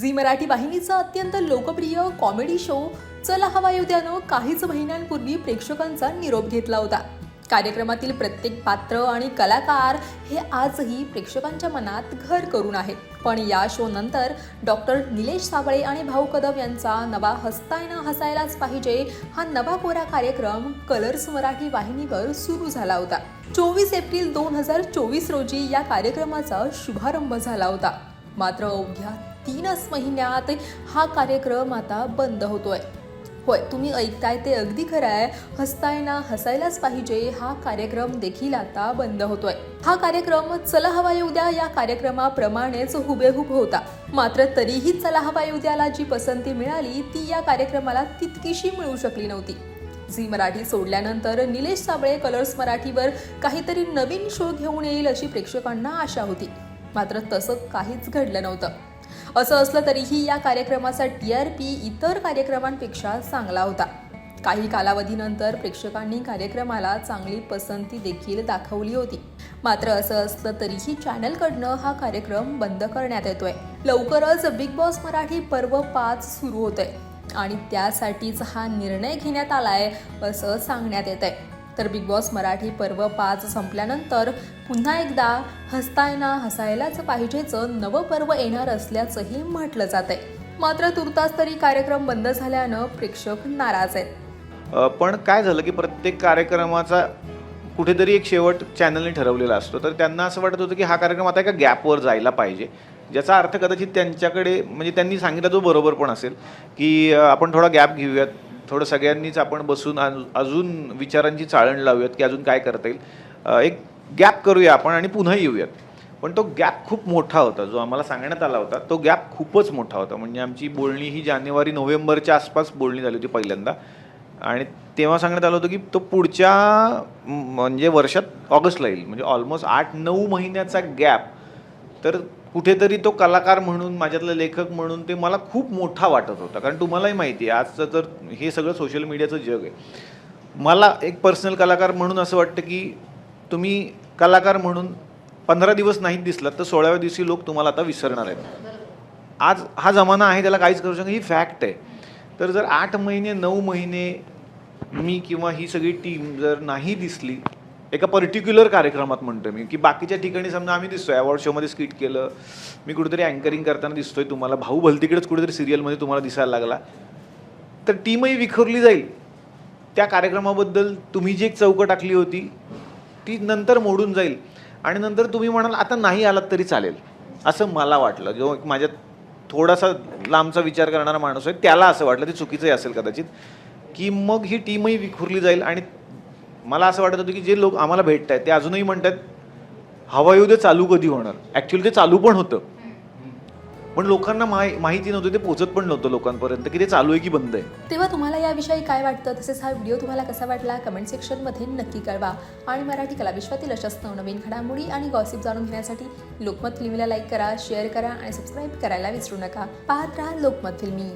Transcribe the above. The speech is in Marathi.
झी मराठी वाहिनीचा अत्यंत लोकप्रिय कॉमेडी शो चला हवा युद्यानं काहीच महिन्यांपूर्वी प्रेक्षकांचा निरोप घेतला होता. कार्यक्रमातील प्रत्येक पात्र आणि कलाकार हे आजही प्रेक्षकांच्या मनात घर करून आहेत. पण या शो नंतर डॉक्टर निलेश साबळे आणि भाऊ कदम यांचा नवा हसतायना हसायलाच पाहिजे हा नवा कोरा कार्यक्रम कलर्स मराठी वाहिनीवर सुरू झाला होता. चोवीस एप्रिल दोन हजार चोवीस रोजी या कार्यक्रमाचा शुभारंभ झाला होता. मात्र अवघ्या तीनच महिन्यात हा कार्यक्रम आता बंद होतोय. होय तुम्ही ऐकताय ते अगदी खरं आहे. हसताय ना हसायलाच पाहिजे हा कार्यक्रम देखील आता बंद होतोय. हा कार्यक्रम चला हवा येऊ द्या या कार्यक्रमाप्रमाणेच हुबेहूब होता. मात्र तरीही चला हवा उद्याला जी पसंती मिळाली ती या कार्यक्रमाला तितकीशी मिळू शकली नव्हती. झी मराठी सोडल्यानंतर निलेश साबळे कलर्स मराठीवर काहीतरी नवीन शो घेऊन येईल अशी प्रेक्षकांना आशा होती. मात्र तसं काहीच घडलं नव्हतं. असं असलं तरीही या कार्यक्रमाचा टी आर पी इतर कार्यक्रमांपेक्षा चांगला होता. काही कालावधीनंतर प्रेक्षकांनी कार्यक्रमाला चांगली पसंती देखील दाखवली होती. मात्र असं असलं तरीही चॅनलकडनं हा कार्यक्रम बंद करण्यात येतोय. लवकरच बिग बॉस मराठी पर्व पाच सुरू होतंय आणि त्यासाठीच हा निर्णय घेण्यात आलाय असं सांगण्यात येत आहे तर बिग बॉस मराठी पर्व पाच संपल्यानंतर पुन्हा एकदा हसताय ना हसायलाच पाहिजेचं नवं पर्व येणार असल्याचंही म्हटलं जात आहे मात्र तुर्तास तरी कार्यक्रम बंद झाल्यानं प्रेक्षक नाराज आहेत. पण काय झालं की प्रत्येक कार्यक्रमाचा कुठेतरी एक शेवट चॅनलने ठरवलेला असतो. तर त्यांना असं वाटत होतं की हा कार्यक्रम आता एका गॅपवर जायला पाहिजे. ज्याचा अर्थ कदाचित त्यांच्याकडे म्हणजे त्यांनी सांगितला जो बरोबर पण असेल की आपण थोडा गॅप घेऊयात. थोडं सगळ्यांनीच आपण बसून अजून- अजून विचारांची चाळण लावूयात की अजून काय करता येईल. एक गॅप करूया आपण आणि पुन्हा येऊयात. पण तो गॅप खूप मोठा होता जो आम्हाला सांगण्यात आला होता तो गॅप खूपच मोठा होता. म्हणजे आमची बोलणी ही जानेवारी नोव्हेंबरच्या आसपास बोलणी झाली होती पहिल्यांदा. आणि तेव्हा सांगण्यात आलं होतं की तो पुढच्या म्हणजे वर्षात ऑगस्टला येईल. म्हणजे ऑलमोस्ट आठ नऊ महिन्याचा गॅप. तर कुठेतरी तो कलाकार म्हणून माझ्यातला लेखक म्हणून ते मला खूप मोठा वाटत होता. कारण तुम्हालाही माहिती आहे आजचं तर हे सगळं सोशल मीडियाचं जग आहे. मला एक पर्सनल कलाकार म्हणून असं वाटतं की तुम्ही कलाकार म्हणून पंधरा दिवस नाहीत दिसलात तर सोळाव्या दिवशी लोक तुम्हाला आता विसरणार आहेत. आज हा जमाना आहे त्याला काहीच करू शकत ही फॅक्ट आहे. तर जर आठ महिने नऊ महिने मी किंवा ही सगळी टीम जर नाही दिसली एका पर्टिक्युलर कार्यक्रमात म्हणतो मी की बाकीच्या ठिकाणी समजा आम्ही दिसतोय. अवॉर्ड शोमध्ये स्किट केलं. मी कुठेतरी अँकरिंग करताना दिसतोय तुम्हाला. भाऊ भलतीकडेच कुठेतरी सिरियलमध्ये तुम्हाला दिसायला लागला. तर टीमही विखुरली जाईल. त्या कार्यक्रमाबद्दल तुम्ही जी एक चौकं टाकली होती ती नंतर मोडून जाईल. आणि नंतर तुम्ही म्हणाल आता नाही आलात तरी चालेल. असं मला वाटलं. जो एक माझ्या थोडासा लांबचा विचार करणारा माणूस आहे त्याला असं वाटलं ते चुकीचंही असेल कदाचित. की मग ही टीमही विखुरली जाईल आणि मला असं वाटत होतं की जे लोक आम्हाला भेटत आहेत ते अजूनही म्हणतात हवा येऊ दे चालू कधी होणार? ॲक्च्युली ते चालू पण होतं. पण लोकांना माहि माहिती नव्हतं ते पोचत पण नव्हतं लोकांपर्यंत की ते चालू आहे की बंद आहे. तेव्हा तुम्हाला याविषयी काय वाटतं? तसेच हा व्हिडिओ तुम्हाला कसा वाटला? कमेंट सेक्शनमध्ये नक्की कळवा. आणि मराठी कलाविश्वातील अशाच नवनवीन घडामोडी आणि गॉसिप जाणून घेण्यासाठी लोकमत फिल्मीला लाईक करा शेअर करा आणि सबस्क्राईब करायला विसरू नका. पाहत राहा लोकमत फिल्मी